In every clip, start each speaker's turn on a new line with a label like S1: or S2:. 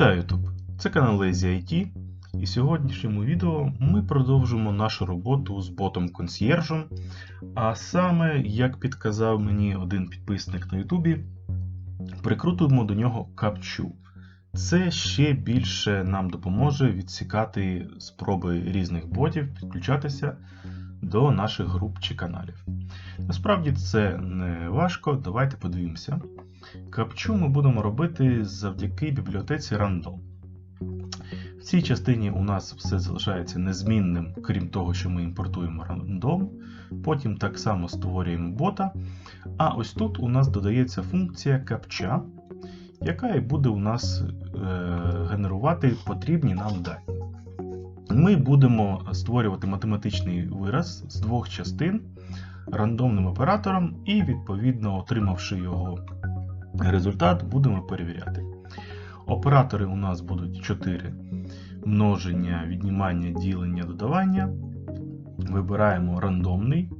S1: Вітаю YouTube! Це канал IT, і в сьогоднішньому відео ми продовжимо нашу роботу з ботом консьєржем. А саме, як підказав мені один підписник на YouTube, прикрутуємо до нього капчу. Це ще більше нам допоможе відсікати спроби різних ботів підключатися до наших груп чи каналів. Насправді це не важко, давайте подивимося. Капчу ми будемо робити завдяки бібліотеці Random. В цій частині у нас все залишається незмінним, крім того, що ми імпортуємо Random. Потім так само створюємо бота. А ось тут у нас додається функція капча, яка і буде у нас е, генерувати потрібні нам дані. Ми будемо створювати математичний вираз з двох частин рандомним оператором, і, відповідно, отримавши його результат, будемо перевіряти. Оператори у нас будуть 4 множення, віднімання, ділення, додавання. Вибираємо рандомний.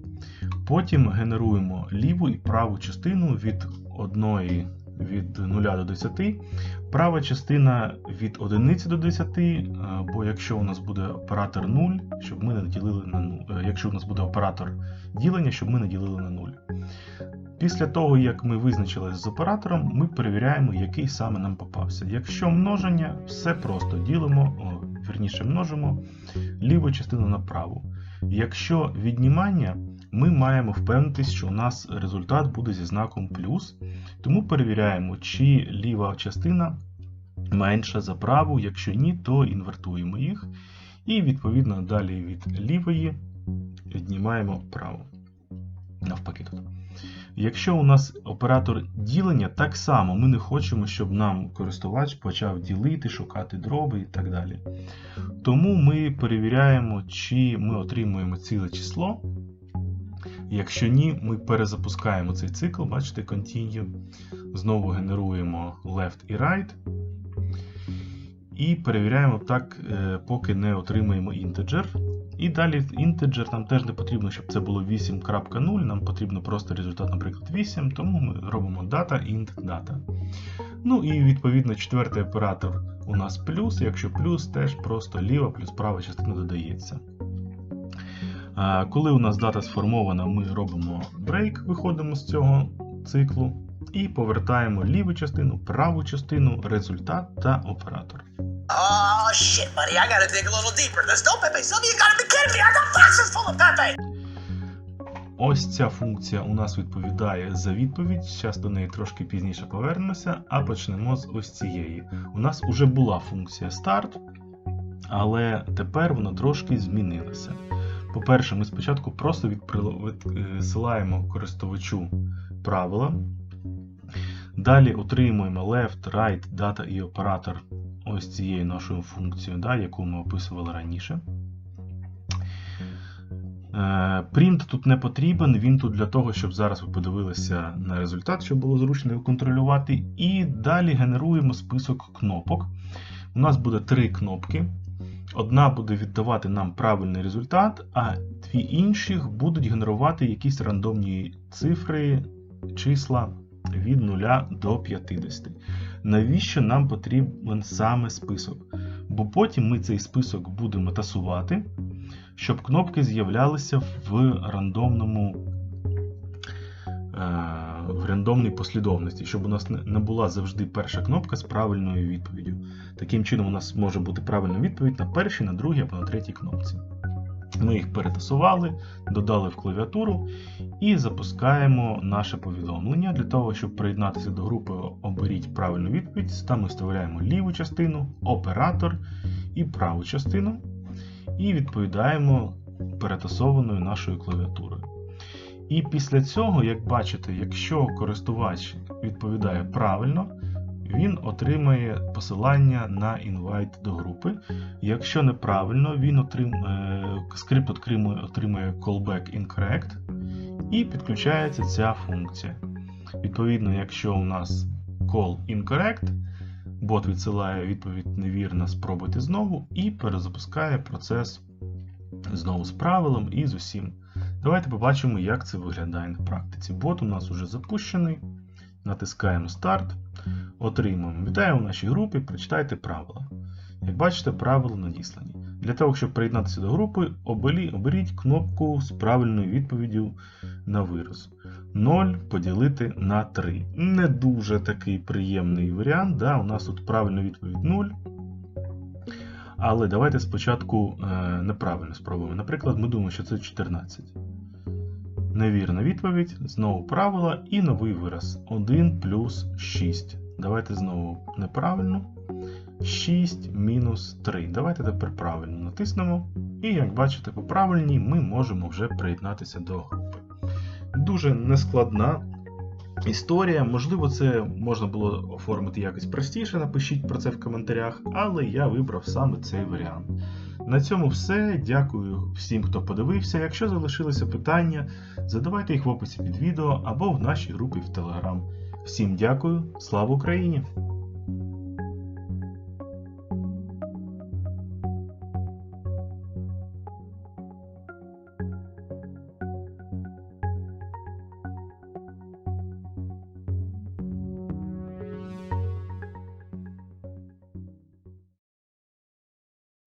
S1: Потім генеруємо ліву і праву частину від 1 від 0 до 10, права частина від 1 до 10, бо якщо у нас буде оператор 0, щоб ми не ділили на 0. Якщо у нас буде оператор ділення, щоб ми не ділили на 0. Після того, як ми визначилися з оператором, ми перевіряємо, який саме нам попався. Якщо множення, все просто ділимо, о, верніше множимо ліву частину на праву. Якщо віднімання, ми маємо впевнитись, що у нас результат буде зі знаком плюс. Тому перевіряємо, чи ліва частина менша за праву. Якщо ні, то інвертуємо їх. І відповідно далі від лівої віднімаємо праву. Навпаки тут. Якщо у нас оператор ділення, так само ми не хочемо, щоб нам користувач почав ділити, шукати дроби і так далі. Тому ми перевіряємо, чи ми отримуємо ціле число. Якщо ні, ми перезапускаємо цей цикл, бачите, continue. Знову генеруємо left і right. І перевіряємо так, поки не отримаємо integer. І далі integer нам теж не потрібно, щоб це було 8.0, нам потрібно просто результат, наприклад, 8, тому ми робимо data int data. Ну і відповідно четвертий оператор у нас плюс, якщо плюс, теж просто ліва плюс права частина додається. Коли у нас дата сформована, ми робимо break, виходимо з цього циклу і повертаємо ліву частину, праву частину, результат та оператор.
S2: Oh shit, buddy, I gotta dig a little deeper. There's no Pepe. Some you gotta be kidding me. I got boxes full of Pepe.
S1: Ось ця функція у нас відповідає за відповідь. Зараз до неї трошки пізніше повернемося, а почнемо з ось цієї. У нас вже була функція start, але тепер вона трошки змінилася. По-перше, ми спочатку просто відсилаємо користувачу правила. Далі отримуємо left, right, data і оператор ось цією нашою функцією, да, яку ми описували раніше. Print тут не потрібен, він тут для того, щоб зараз ви подивилися на результат, щоб було зручно його контролювати. І далі генеруємо список кнопок. У нас буде три кнопки. Одна буде віддавати нам правильний результат, а дві інших будуть генерувати якісь рандомні цифри, числа від 0 до 50. Навіщо нам потрібен саме список? Бо потім ми цей список будемо тасувати, щоб кнопки з'являлися в рандомному в рандомній послідовності, щоб у нас не була завжди перша кнопка з правильною відповіддю. Таким чином, у нас може бути правильна відповідь на першій, на другій або на третій кнопці. Ми їх перетасували, додали в клавіатуру і запускаємо наше повідомлення. Для того, щоб приєднатися до групи, оберіть правильну відповідь. Там ми вставляємо ліву частину, оператор і праву частину. І відповідаємо перетасованою нашою клавіатурою. І після цього, як бачите, якщо користувач відповідає правильно, він отримає посилання на інвайт до групи. Якщо неправильно, він отримує, скрипт отримує, отримує callback incorrect і підключається ця функція. Відповідно, якщо у нас call incorrect, бот відсилає відповідь невірна, спробуйте знову і перезапускає процес знову з правилом і з усім. Давайте побачимо, як це виглядає на практиці. Бот у нас вже запущений. Натискаємо старт. Отримуємо. Вітаю у нашій групі, прочитайте правила. Як бачите, правила надіслані. Для того, щоб приєднатися до групи, оберіть кнопку з правильною відповіддю на вираз. 0 поділити на 3. Не дуже такий приємний варіант. Да? У нас тут правильна відповідь 0. Але давайте спочатку е, неправильно спробуємо. Наприклад, ми думаємо, що це 14. Невірна відповідь, знову правила і новий вираз. 1 плюс 6. Давайте знову неправильно. 6 мінус 3. Давайте тепер правильно натиснемо. І як бачите, по правильній ми можемо вже приєднатися до групи. Дуже нескладна історія. Можливо, це можна було оформити якось простіше. Напишіть про це в коментарях, але я вибрав саме цей варіант. На цьому все. Дякую всім, хто подивився. Якщо залишилися питання, задавайте їх в описі під відео або в нашій групі в Телеграм. Всім дякую, слава Україні!